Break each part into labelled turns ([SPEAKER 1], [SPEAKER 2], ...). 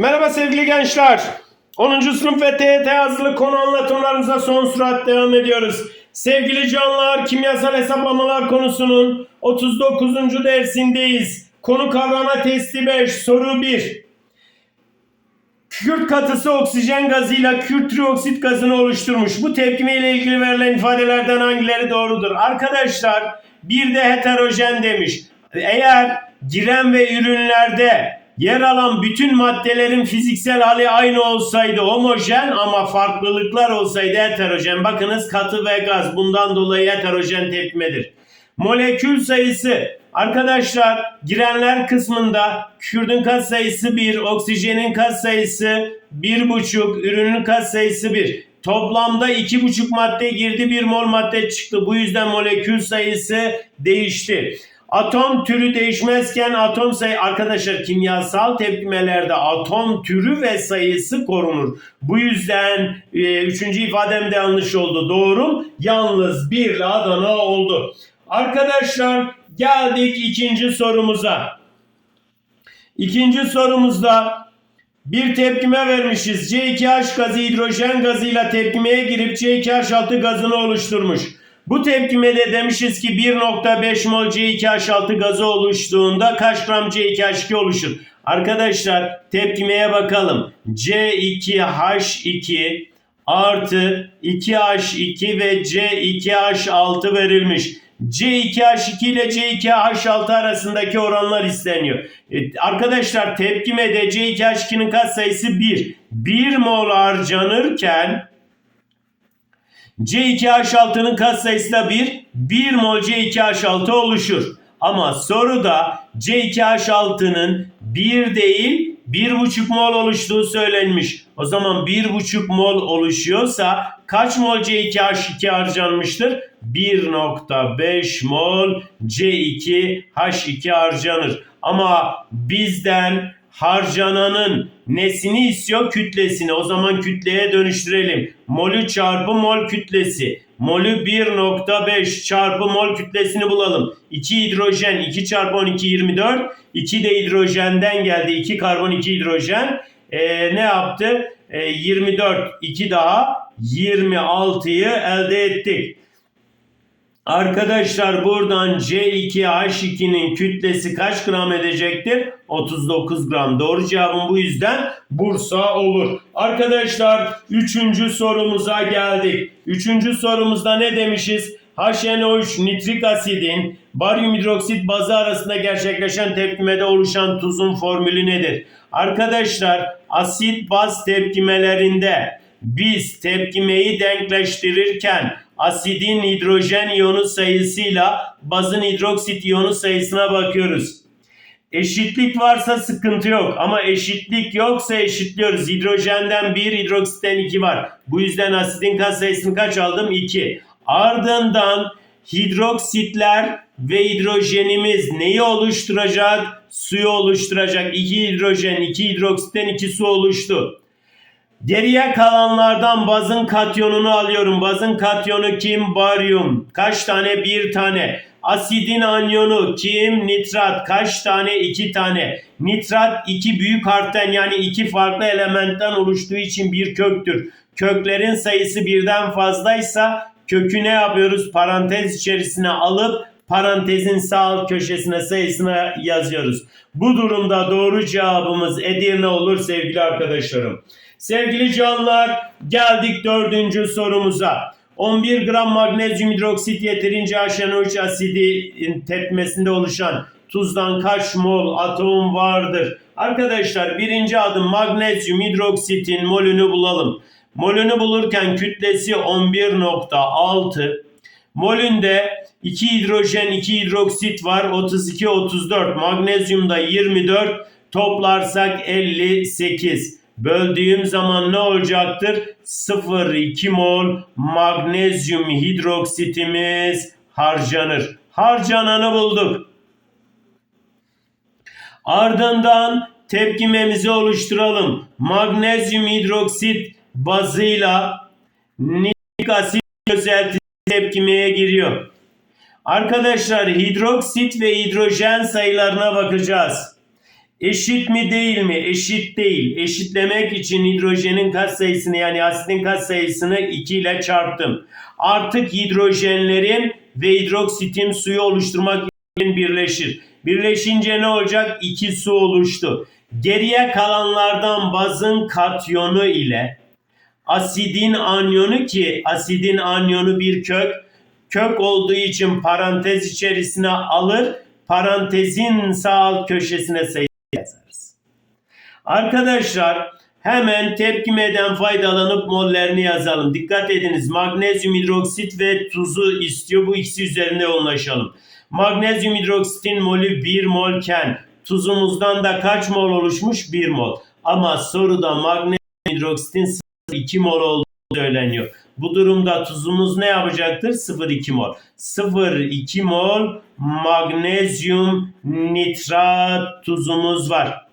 [SPEAKER 1] Merhaba sevgili gençler. 10. sınıf ve TYT hazırlık konu anlatımlarımıza son sürat devam ediyoruz. Sevgili canlar, kimyasal hesaplamalar konusunun 39. dersindeyiz. Konu kavrama testi 5, soru 1. Kükürt katısı oksijen gazıyla kükürt trioksit gazını oluşturmuş. Bu tepkime ile ilgili verilen ifadelerden hangileri doğrudur? Arkadaşlar bir de heterojen demiş. Eğer giren ve ürünlerde yer alan bütün maddelerin fiziksel hali aynı olsaydı homojen ama farklılıklar olsaydı heterojen. Bakınız katı ve gaz bundan dolayı heterojen tepkimedir. Molekül sayısı arkadaşlar girenler kısmında kükürdün kat sayısı 1, oksijenin kat sayısı 1,5, ürünün kat sayısı 1. Toplamda 2,5 madde girdi 1 mol madde çıktı. Bu yüzden molekül sayısı değişti. Atom türü değişmezken atom sayı arkadaşlar kimyasal tepkimelerde atom türü ve sayısı korunur. Bu yüzden e, üçüncü ifadem de yanlış oldu. Doğru. Yalnız bir Adana oldu. Arkadaşlar geldik ikinci sorumuza. İkinci sorumuzda bir tepkime vermişiz. C2H gazı hidrojen gazıyla tepkimeye girip C2H6 gazını oluşturmuş. Bu tepkimede demişiz ki 1.5 mol C2H6 gazı oluştuğunda kaç gram C2H2 oluşur? Arkadaşlar tepkimeye bakalım. C2H2 artı 2H2 ve C2H6 verilmiş. C2H2 ile C2H6 arasındaki oranlar isteniyor. E, arkadaşlar tepkimede C2H2'nin katsayısı 1. 1 mol harcanırken C2H6'nın katsayısı da 1. 1 mol C2H6 oluşur. Ama soruda C2H6'nın 1 değil 1,5 mol oluştuğu söylenmiş. O zaman 1,5 mol oluşuyorsa kaç mol C2H2 harcanmıştır? 1.5 mol C2H2 harcanır. Ama bizden harcananın nesini istiyor? Kütlesini. O zaman kütleye dönüştürelim. Molü çarpı mol kütlesi. Molü 1.5 çarpı mol kütlesini bulalım. 2 hidrojen 2 çarpı 12 24. 2 de hidrojenden geldi. 2 karbon 2 hidrojen. Ee, ne yaptı? Ee, 24 2 daha 26'yı elde ettik. Arkadaşlar buradan C2H2'nin kütlesi kaç gram edecektir? 39 gram. Doğru cevabım bu yüzden Bursa olur. Arkadaşlar 3. sorumuza geldik. 3. sorumuzda ne demişiz? HNO3 nitrik asidin baryum hidroksit bazı arasında gerçekleşen tepkimede oluşan tuzun formülü nedir? Arkadaşlar asit baz tepkimelerinde biz tepkimeyi denkleştirirken asidin hidrojen iyonu sayısıyla bazın hidroksit iyonu sayısına bakıyoruz. Eşitlik varsa sıkıntı yok ama eşitlik yoksa eşitliyoruz. Hidrojenden 1, hidroksitten 2 var. Bu yüzden asidin kat sayısını kaç aldım? 2. Ardından hidroksitler ve hidrojenimiz neyi oluşturacak? Suyu oluşturacak. 2 hidrojen, 2 hidroksitten 2 su oluştu. Geriye kalanlardan bazın katyonunu alıyorum. Bazın katyonu kim? Baryum. Kaç tane? Bir tane. Asidin anyonu kim? Nitrat. Kaç tane? İki tane. Nitrat iki büyük harften yani iki farklı elementten oluştuğu için bir köktür. Köklerin sayısı birden fazlaysa kökü ne yapıyoruz? Parantez içerisine alıp parantezin sağ alt köşesine sayısını yazıyoruz. Bu durumda doğru cevabımız Edirne olur sevgili arkadaşlarım. Sevgili canlar geldik dördüncü sorumuza. 11 gram magnezyum hidroksit yeterince HNO3 asidi tepmesinde oluşan tuzdan kaç mol atom vardır? Arkadaşlar birinci adım magnezyum hidroksitin molünü bulalım. Molünü bulurken kütlesi 11.6. Molünde 2 hidrojen 2 hidroksit var 32 34 magnezyumda 24 toplarsak 58 böldüğüm zaman ne olacaktır 0,2 mol magnezyum hidroksitimiz harcanır harcananı bulduk ardından tepkimemizi oluşturalım magnezyum hidroksit bazıyla nitrik asit çözeltisi tepkimeye giriyor. Arkadaşlar hidroksit ve hidrojen sayılarına bakacağız. Eşit mi değil mi? Eşit değil. Eşitlemek için hidrojenin katsayısını yani asitin katsayısını 2 ile çarptım. Artık hidrojenlerim ve hidroksitim suyu oluşturmak için birleşir. Birleşince ne olacak? 2 su oluştu. Geriye kalanlardan bazın katyonu ile asidin anyonu ki asidin anyonu bir kök kök olduğu için parantez içerisine alır parantezin sağ alt köşesine sayı yazarız. Arkadaşlar hemen tepkimeden faydalanıp mollerini yazalım. Dikkat ediniz magnezyum hidroksit ve tuzu istiyor. Bu ikisi üzerinde yoğunlaşalım. Magnezyum hidroksitin molü 1 molken tuzumuzdan da kaç mol oluşmuş? 1 mol. Ama soruda magnezyum hidroksitin 0,2 mol olduğu söyleniyor. Bu durumda tuzumuz ne yapacaktır? 0,2 mol. 0,2 mol magnezyum nitrat tuzumuz var.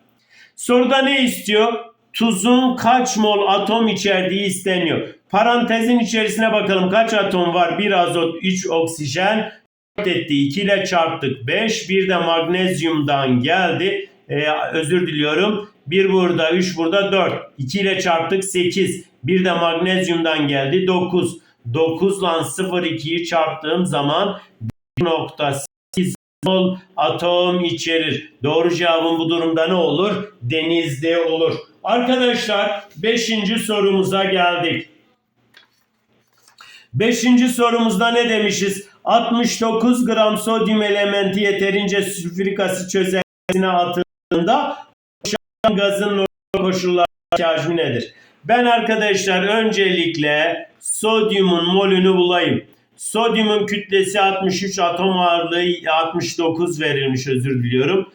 [SPEAKER 1] Soruda ne istiyor? Tuzun kaç mol atom içerdiği isteniyor. Parantezin içerisine bakalım kaç atom var? 1 azot, 3 oksijen, 4 etti. 2 ile çarptık 5. Bir de magnezyumdan geldi. Ee, özür diliyorum. 1 burada, 3 burada, 4. 2 ile çarptık 8. Bir de magnezyumdan geldi 9. 9 ile 0,2'yi çarptığım zaman 1.8 mol atom içerir. Doğru cevabın bu durumda ne olur? Denizde olur. Arkadaşlar 5. sorumuza geldik. Beşinci sorumuzda ne demişiz? 69 gram sodyum elementi yeterince sülfürik asit çözeltisine atıldığında gazın koşullardaki hacmi nedir? Ben arkadaşlar öncelikle sodyumun molünü bulayım. Sodyumun kütlesi 63, atom ağırlığı 69 verilmiş özür diliyorum.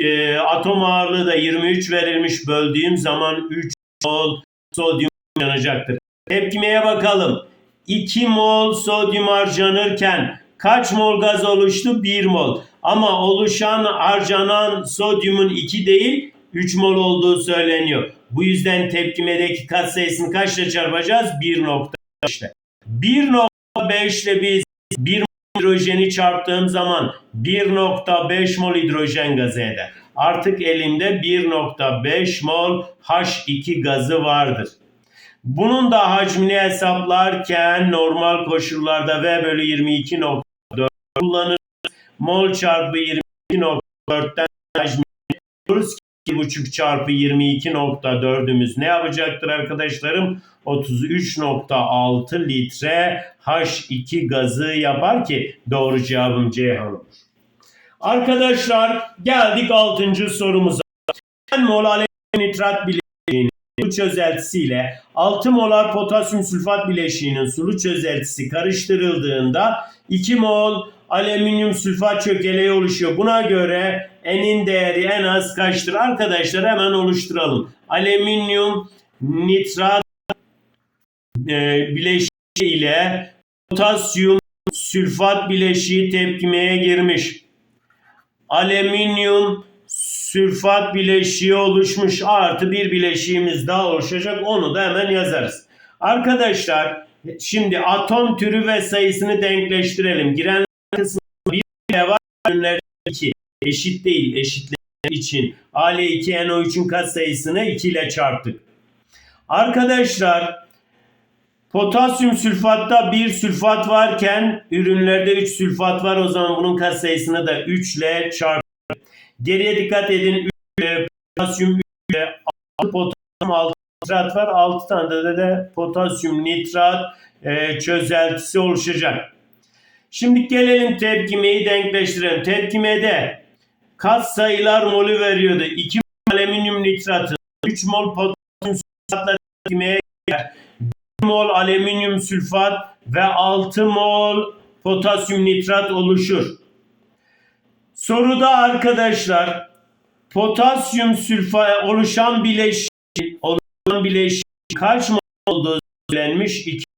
[SPEAKER 1] E, atom ağırlığı da 23 verilmiş. Böldüğüm zaman 3 mol sodyum yanacaktır. Tepkimeye bakalım. 2 mol sodyum harcanırken kaç mol gaz oluştu? 1 mol. Ama oluşan harcanan sodyumun 2 değil 3 mol olduğu söyleniyor. Bu yüzden tepkimedeki kat sayısını kaçla çarpacağız? 1.5 ile. 1.5 ile biz 1 mol hidrojeni çarptığım zaman 1.5 mol hidrojen gazı eder. Artık elimde 1.5 mol H2 gazı vardır. Bunun da hacmini hesaplarken normal koşullarda V bölü 22.4 kullanırız. Mol çarpı 22.4'ten hacmini buluruz. 2,5 çarpı 22.4'ümüz ne yapacaktır arkadaşlarım? 33.6 litre H2 gazı yapar ki doğru cevabım Ceyhan olur. Arkadaşlar geldik 6. sorumuza. Mol alüminyum nitrat bileşiğinin sulu çözeltisiyle 6 molar potasyum sülfat bileşiğinin sulu çözeltisi karıştırıldığında 2 mol alüminyum sülfat çökeleği oluşuyor. Buna göre N'in değeri en az kaçtır? Arkadaşlar hemen oluşturalım. Alüminyum nitrat e, bileşiği ile potasyum sülfat bileşiği tepkimeye girmiş. Alüminyum sülfat bileşiği oluşmuş artı bir bileşiğimiz daha oluşacak onu da hemen yazarız. Arkadaşlar şimdi atom türü ve sayısını denkleştirelim. Giren bir var ürünler 2 eşit değil eşitlemek için Al2NO3'ün kat sayısını 2 ile çarptık. Arkadaşlar potasyum sülfatta bir sülfat varken ürünlerde 3 sülfat var o zaman bunun kat sayısını da 3 ile çarptık. Geriye dikkat edin 3 ile potasyum 3 ile 6 potasyum 6 nitrat var. 6 tane de, de potasyum nitrat e, çözeltisi oluşacak. Şimdi gelelim tepkimeyi denkleştirelim. Tepkimede kat sayılar molü veriyordu. 2 mol alüminyum nitratı, 3 mol potasyum sülfatla tepkimeye girer. 1 mol alüminyum sülfat ve 6 mol potasyum nitrat oluşur. Soruda arkadaşlar potasyum sülfat oluşan bileşik oluşan bileşik kaç mol olduğu söylenmiş? 2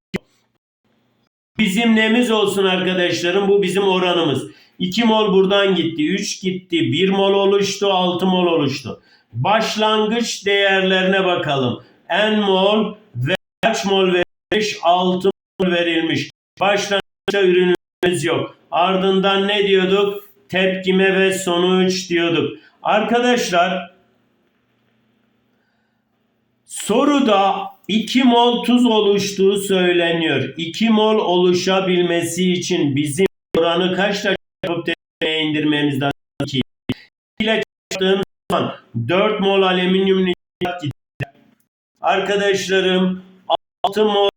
[SPEAKER 1] Bizim nemiz olsun arkadaşlarım bu bizim oranımız. 2 mol buradan gitti, 3 gitti, 1 mol oluştu, 6 mol oluştu. Başlangıç değerlerine bakalım. N mol ve kaç mol verilmiş? 6 mol verilmiş. Başlangıçta ürünümüz yok. Ardından ne diyorduk? Tepkime ve sonuç diyorduk. Arkadaşlar soruda 2 mol tuz oluştuğu söyleniyor. 2 mol oluşabilmesi için bizim oranı kaçla çarpıp indirmemiz lazım? 2 ile çarptığım zaman 4 mol alüminyum nitrat gider. Arkadaşlarım 6 mol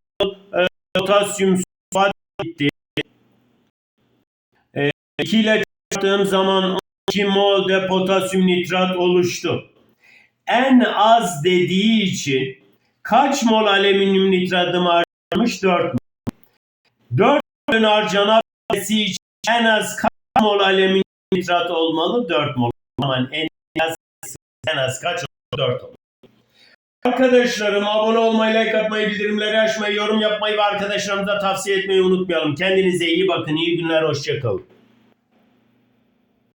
[SPEAKER 1] e, potasyum sulfat gitti. E, 2 ile çarptığım zaman 12 mol de potasyum nitrat oluştu. En az dediği için kaç mol alüminyum nitratım harcamış? 4 mol. 4 molün harcanabilmesi için en az kaç mol alüminyum nitrat olmalı? 4 mol. Aman en az, en az kaç olur? 4 olur. Arkadaşlarım abone olmayı, like atmayı, bildirimleri açmayı, yorum yapmayı ve arkadaşlarımıza tavsiye etmeyi unutmayalım. Kendinize iyi bakın. İyi günler. Hoşçakalın.